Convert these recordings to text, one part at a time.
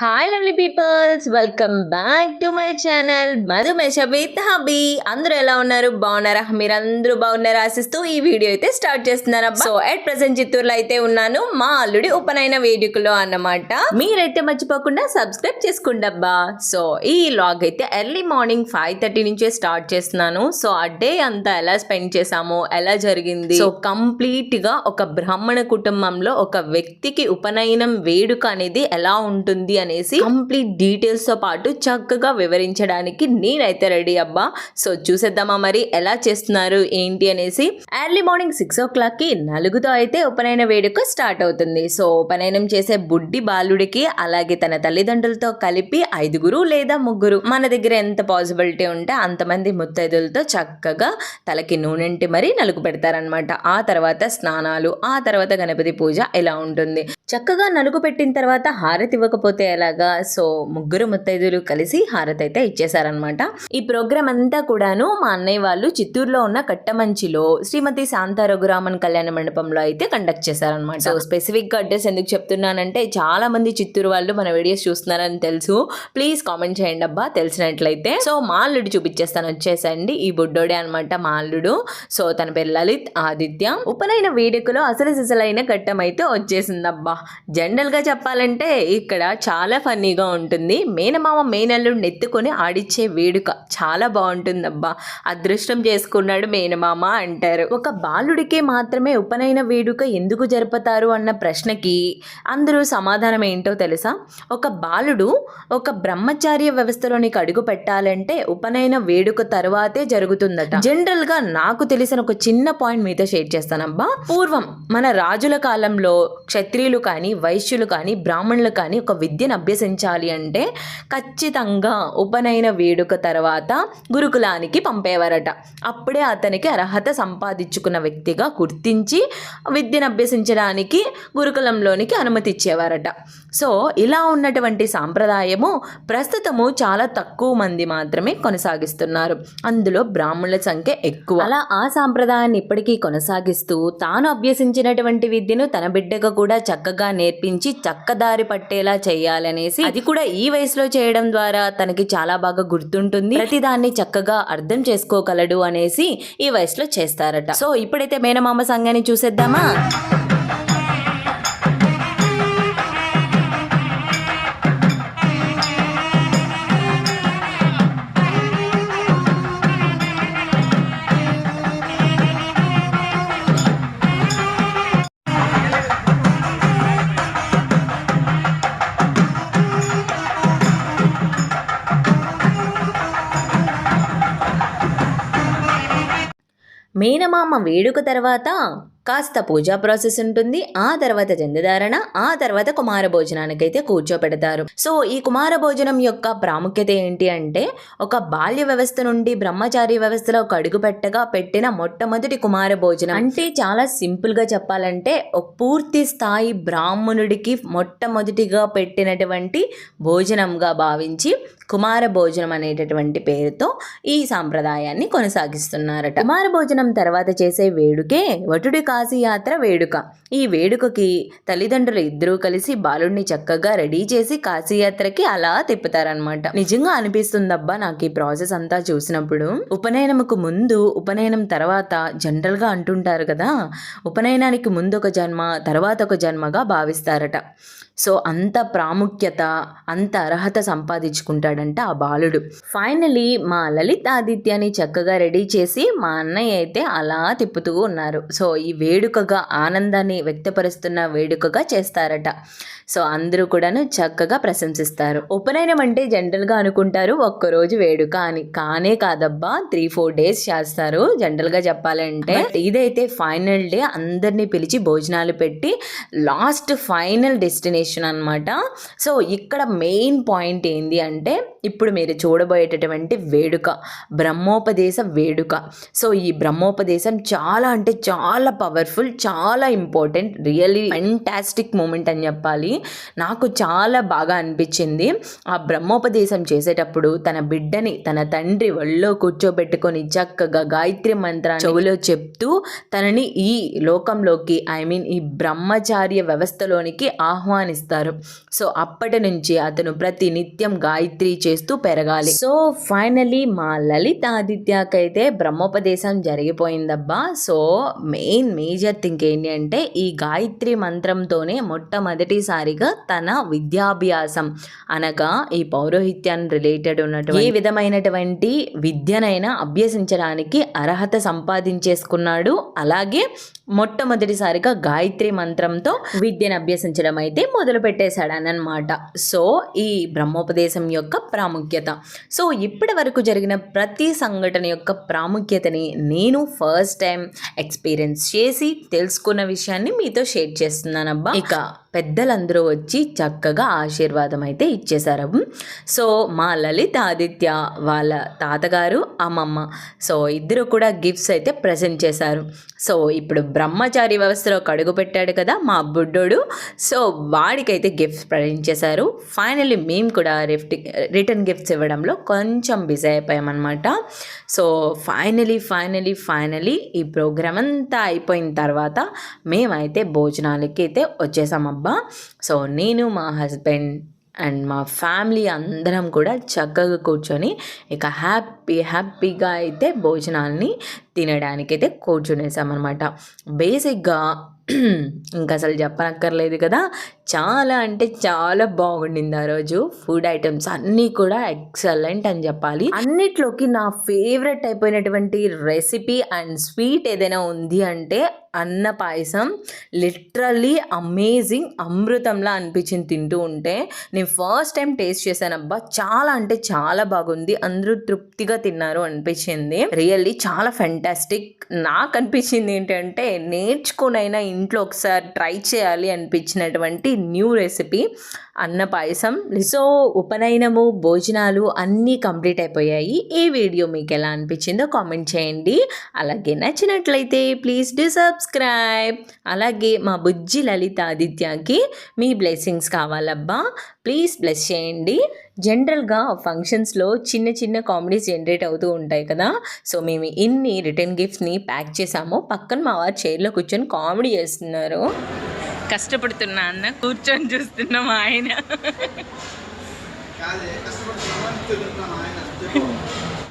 Hi lovely peoples welcome back to my channel Madhumesha with hubby. అందరూ ఎలా ఉన్నారు? బాగున్నారా? మీరందరూ బాగున్నారా? ఆశిస్తూ ఈ వీడియో అయితే స్టార్ట్ చేస్తున్నారా సో ఎట్ ప్రెసెంట్ చిత్తూరులో అయితే ఉన్నాను. మా అల్లుడి ఉపనయన వేడుకలో అన్నమాట. మీరైతే మర్చిపోకుండా సబ్స్క్రైబ్ చేసుకోండి సో ఈ లాగ్ అయితే ఎర్లీ మార్నింగ్ ఫైవ్ థర్టీ నుంచే స్టార్ట్ చేస్తున్నాను. సో ఆ డే అంతా ఎలా స్పెండ్ చేసామో ఎలా జరిగింది? సో కంప్లీట్గా ఒక బ్రాహ్మణ కుటుంబంలో ఒక వ్యక్తికి ఉపనయనం వేడుక అనేది ఎలా ఉంటుంది అని అనేసి కంప్లీట్ డీటెయిల్స్తో పాటు చక్కగా వివరించడానికి నేనైతే రెడీ అబ్బా. సో చూసేద్దామా మరి ఎలా చేస్తున్నారు ఏంటి అనేసి. ఎర్లీ మార్నింగ్ సిక్స్ ఓ క్లాక్కి నలుగుతో అయితే ఉపనయన వేడుక స్టార్ట్ అవుతుంది. సో ఉపనయనం చేసే బుడ్డి బాలుడికి అలాగే తన తల్లిదండ్రులతో కలిపి ఐదుగురు లేదా ముగ్గురు. మన దగ్గర ఎంత పాసిబిలిటీ ఉంటే అంతమంది ముత్తైదులతో చక్కగా తలకి నూనెంటి మరీ నలుగు పెడతారనమాట ఆ తర్వాత స్నానాలు ఆ తర్వాత గణపతి పూజ ఇలా ఉంటుంది. చక్కగా నలుగు పెట్టిన తర్వాత హారతి ఇవ్వకపోతే ఎలాగా సో ముగ్గురు ముత్తైదులు కలిసి హారతి అయితే ఇచ్చేసారనమాట ఈ ప్రోగ్రామ్ అంతా కూడాను మా అన్నయ్య వాళ్ళు చిత్తూరులో ఉన్న కట్టమంచిలో శ్రీమతి శాంతా రఘురామన్ కళ్యాణ మండపంలో అయితే కండక్ట్ చేశారనమాట సో స్పెసిఫిక్గా అడ్రస్ ఎందుకు చెప్తున్నానంటే చాలా మంది చిత్తూరు వాళ్ళు మన వీడియోస్ చూస్తున్నారని తెలుసు. ప్లీజ్ కామెంట్ చేయండి అబ్బా తెలిసినట్లయితే. సో మా అల్లుడు చూపించేస్తాను వచ్చేసండి. ఈ బుడ్డోడే అనమాట మా అల్లుడు. సో తన పేరు లలిత్ ఆదిత్య. ఉపనయన వేడుకలో అసలు సిసలైన ఘట్టం అయితే వచ్చేసిందబ్బా. జనరల్గా చెప్పాలంటే ఇక్కడ చాలా ఫన్నీగా ఉంటుంది. మేనమామ మేనల్లు నెత్తుకొని ఆడిచ్చే వేడుక చాలా బాగుంటుందబ్బా. అదృష్టం చేసుకున్నాడు మేనమామ అంటారు. ఒక బాలుడికే మాత్రమే ఉపనయన వేడుక ఎందుకు జరుపుతారు అన్న ప్రశ్నకి అందరూ సమాధానం ఏంటో తెలుసా? ఒక బాలుడు ఒక బ్రహ్మచార్య వ్యవస్థలోనికి అడుగు పెట్టాలంటే ఉపనయన వేడుక తర్వాతే జరుగుతుందట. జనరల్గా నాకు తెలిసిన ఒక చిన్న పాయింట్ మీతో షేర్ చేస్తానబ్బా. పూర్వం మన రాజుల కాలంలో క్షత్రియులు కానీ వైశ్యులు కానీ బ్రాహ్మణులు కానీ ఒక విద్యను అభ్యసించాలి అంటే ఖచ్చితంగా ఉపనయన వేడుక తర్వాత గురుకులానికి పంపేవారట. అప్పుడే అతనికి అర్హత సంపాదించుకున్న వ్యక్తిగా గుర్తించి విద్యను అభ్యసించడానికి గురుకులంలోనికి అనుమతి ఇచ్చేవారట. సో ఇలా ఉన్నటువంటి సాంప్రదాయము ప్రస్తుతము చాలా తక్కువ మంది మాత్రమే కొనసాగిస్తున్నారు. అందులో బ్రాహ్మణుల సంఖ్య ఎక్కువ. అలా ఆ సాంప్రదాయాన్ని ఇప్పటికీ కొనసాగిస్తూ తాను అభ్యసించినటువంటి విద్యను తన బిడ్డకు కూడా చక్కగా నేర్పించి చక్కదారి పట్టేలా చేయాలి. చేయాలనేసి అది కూడా ఈ వయసులో చేయడం ద్వారా తనకి చాలా బాగా గుర్తుంటుంది. ప్రతిదాన్ని చక్కగా అర్థం చేసుకోగలడు అనేసి ఈ వయసులో చేస్తారట. సో ఇప్పుడైతే మేనమామ సంఘాన్ని చూసేద్దామా? మేనమామ వేడుక తర్వాత కాస్త పూజా ప్రాసెస్ ఉంటుంది. ఆ తర్వాత జందధారణ ఆ తర్వాత కుమార భోజనానికి అయితే కూర్చోపెడతారు. సో ఈ కుమార భోజనం యొక్క ప్రాముఖ్యత ఏంటి అంటే ఒక బాల్య వ్యవస్థ నుండి బ్రహ్మచారి వ్యవస్థలో ఒక అడుగు పెట్టగా పెట్టిన మొట్టమొదటి కుమార భోజనం. అంటే చాలా సింపుల్గా చెప్పాలంటే ఒక పూర్తి స్థాయి బ్రాహ్మణుడికి మొట్టమొదటిగా పెట్టినటువంటి భోజనంగా భావించి కుమార భోజనం అనేటటువంటి పేరుతో ఈ సాంప్రదాయాన్ని కొనసాగిస్తున్నారట. కుమార భోజనం తర్వాత చేసే వేడుకే వటుడి కాశీ యాత్ర వేడుక. ఈ వేడుకకి తల్లిదండ్రులు ఇద్దరూ కలిసి బాలుడిని చక్కగా రెడీ చేసి కాశీయాత్రకి అలా తిప్పుతారనమాట నిజంగా అనిపిస్తుందబ్బా నాకు ఈ ప్రాసెస్ అంతా చూసినప్పుడు. ఉపనయనముకు ముందు ఉపనయనం తర్వాత జనరల్గా అంటుంటారు కదా ఉపనయనానికి ముందు ఒక జన్మ తర్వాత ఒక జన్మగా భావిస్తారట. సో అంత ప్రాముఖ్యత అంత అర్హత సంపాదించుకుంటాడు సంపాదించుకుంటాడంట ఆ బాలుడు. ఫైనలీ మా లలిత్ ఆదిత్యని చక్కగా రెడీ చేసి మా అన్నయ్య అయితే అలా తిప్పుతూ ఉన్నారు. సో ఈ వేడుకగా ఆనందాన్ని వ్యక్తపరుస్తున్న వేడుకగా చేస్తారట. సో అందరూ కూడాను చక్కగా ప్రశంసిస్తారు. ఉపనయనం అంటే జనరల్గా అనుకుంటారు ఒక్కరోజు వేడుక అని. కానే కాదబ్బా త్రీ ఫోర్ డేస్ చేస్తారు. జనరల్గా చెప్పాలంటే ఇదైతే ఫైనల్ డే అందరినీ పిలిచి భోజనాలు పెట్టి లాస్ట్ ఫైనల్ డెస్టినేషన్ అన్నమాట. సో ఇక్కడ మెయిన్ పాయింట్ ఏంది అంటే ఇప్పుడు మీరు చూడబోయేటటువంటి వేడుక బ్రహ్మోపదేశ వేడుక. సో ఈ బ్రహ్మోపదేశం చాలా అంటే చాలా పవర్ఫుల్ చాలా ఇంపార్టెంట్ రియల్లీ ఫెంటాస్టిక్ మూమెంట్ అని చెప్పాలి. నాకు చాలా బాగా అనిపించింది. ఆ బ్రహ్మోపదేశం చేసేటప్పుడు తన బిడ్డని తన తండ్రి ఒళ్ళో కూర్చోబెట్టుకొని చక్కగా గాయత్రి మంత్ర చెవులో చెప్తూ తనని ఈ లోకంలోకి ఐ మీన్ ఈ బ్రహ్మచార్య వ్యవస్థలోనికి ఆహ్వానిస్తారు. సో అప్పటి నుంచి అతను ప్రతి నిత్యం గాయత్రి చేస్తూ పెరగాలి. సో ఫైనలీ మా లలిత ఆదిత్యకైతే బ్రహ్మోపదేశం జరిగిపోయిందబ్బా. సో మెయిన్ మేజర్ థింక్ ఏంటి అంటే ఈ గాయత్రి మంత్రంతోనే మొట్టమొదటిసారిగా తన విద్యాభ్యాసం అనగా ఈ పౌరోహిత్యాన్ని రిలేటెడ్ ఉన్నటువంటి ఏ విధమైనటువంటి విద్యనైనా అభ్యసించడానికి అర్హత సంపాదించేసుకున్నాడు. అలాగే మొట్టమొదటిసారిగా గాయత్రి మంత్రంతో విద్యను అభ్యసించడం అయితే మొదలు పెట్టేశాడు అనమాట సో ఈ బ్రహ్మోపదేశం యొక్క ప్రాముఖ్యత. సో ఇప్పటి వరకు జరిగిన ప్రతి సంఘటన యొక్క ప్రాముఖ్యతని నేను ఫస్ట్ టైం ఎక్స్పీరియన్స్ చేసి తెలుసుకున్న విషయాన్ని మీతో షేర్ చేస్తున్నానబ్బా. ఇక పెద్దలందరూ వచ్చి చక్కగా ఆశీర్వాదం అయితే ఇచ్చేశారు. సో మా లలిత ఆదిత్య వాళ్ళ తాతగారు అమ్మమ్మ. సో ఇద్దరు కూడా గిఫ్ట్స్ అయితే ప్రజెంట్ చేశారు. సో ఇప్పుడు బ్రహ్మచారి వ్యవస్థలో కడుగు పెట్టాడు కదా మా బుడ్డోడు. సో వాడికైతే గిఫ్ట్స్ ప్రజెంట్ చేశారు. ఫైనల్లీ మేము కూడా రిఫ్ట్ రిటర్న్ గిఫ్ట్స్ ఇవ్వడంలో కొంచెం బిజీ అయిపోయామన్నమాట సో ఫైనలీ ఫైనలీ ఫైనలీ ఈ ప్రోగ్రామ్ అంతా అయిపోయిన తర్వాత మేమైతే భోజనాలకి అయితే అబ్బా. సో నేను మా హస్బెండ్ అండ్ మా ఫ్యామిలీ అందరం కూడా చక్కగా కూర్చొని ఇక హ్యాపీ హ్యాపీగా అయితే భోజనాల్ని తినడానికైతే కూర్చునేసామన్నమాట బేసిక్గా ఇంకా అసలు చెప్పనక్కర్లేదు కదా చాలా అంటే చాలా బాగుండింది ఆ రోజు. ఫుడ్ ఐటమ్స్ అన్నీ కూడా ఎక్సలెంట్ అని చెప్పాలి. అన్నిట్లోకి నా ఫేవరెట్ అయిపోయినటువంటి రెసిపీ అండ్ స్వీట్ ఏదైనా ఉంది అంటే అన్న పాయసం. లిటరల్లీ అమేజింగ్ అమృతంలా అనిపించింది తింటూ ఉంటే. నేను ఫస్ట్ టైం టేస్ట్ చేశాను అబ్బా! చాలా అంటే చాలా బాగుంది. అందరూ తృప్తిగా తిన్నారు అనిపించింది. రియల్లీ చాలా ఫ్యాంటాస్టిక్ నాకు అనిపించింది ఏంటంటే నేర్చుకునైనా ఇంట్లో ఒకసారి ట్రై చేయాలి అనిపించినటువంటి న్యూ రెసిపీ అన్న పాయసం సో ఉపనయనము భోజనాలు అన్నీ కంప్లీట్ అయిపోయాయి. ఈ వీడియో మీకు ఎలా అనిపించిందో కామెంట్ చేయండి. అలాగే నచ్చినట్లయితే ప్లీజ్ డి సబ్స్క్రైబ్. అలాగే మా బుజ్జి లలిత ఆదిత్యకి మీ బ్లెస్సింగ్స్ కావాలబ్బా. ప్లీజ్ బ్లెస్ చేయండి. జనరల్గా ఫంక్షన్స్లో చిన్న చిన్న కామెడీస్ జనరేట్ అవుతూ ఉంటాయి కదా. సో మేము ఇన్ని రిటర్న్ గిఫ్ట్స్ని ప్యాక్ చేసాము పక్కన మా వారు చైర్లో కూర్చొని కామెడీ చేస్తున్నారు. కష్టపడుతున్నా అన్న. కూర్చొని చూస్తున్నాం ఆయన.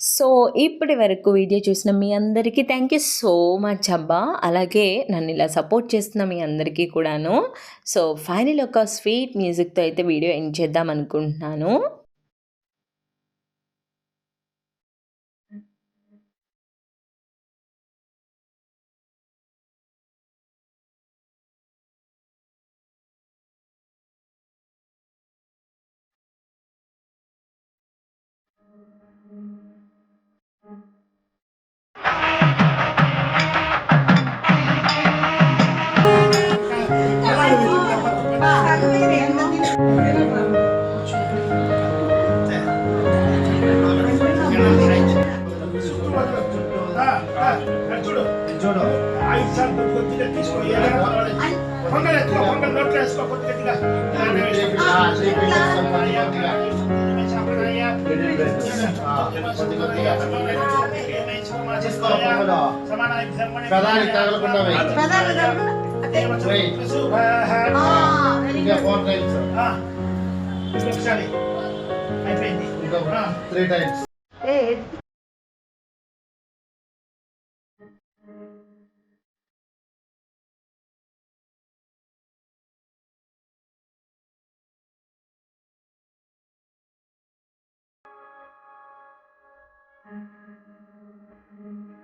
సో ఇప్పటి వరకు వీడియో చూసిన మీ అందరికీ థ్యాంక్ యూ సో మచ్ అబ్బా. అలాగే నన్ను ఇలా సపోర్ట్ చేస్తున్న మీ అందరికీ కూడాను. సో ఫైనల్ ఒక స్వీట్ మ్యూజిక్తో అయితే వీడియో ఎండ్ చేద్దాం అనుకుంటున్నాను. जोड़ो आइसा तो कुछ नहीं किसको ये फोन ले तो फोन नोट ले इसको कुछ नहीं दिला हां सही पे संभाल या दिला मैं छाप रहा या जिसको पकड़ो समान एग्जाम में पता नहीं तागल बंदा भाई पता नहीं तागल हां इनका फोन ले हां इसको चले आई पे नहीं हां three times A Thank you.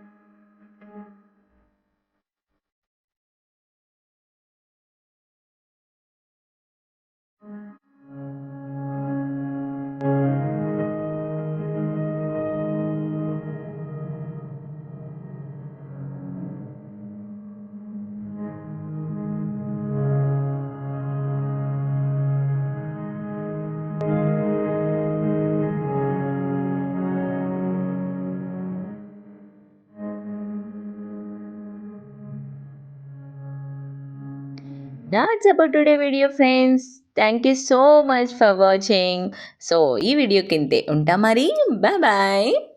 That's about today video friends thank you so much for watching so ఈ వీడియో కిందే ఉంటా మరి. Bye bye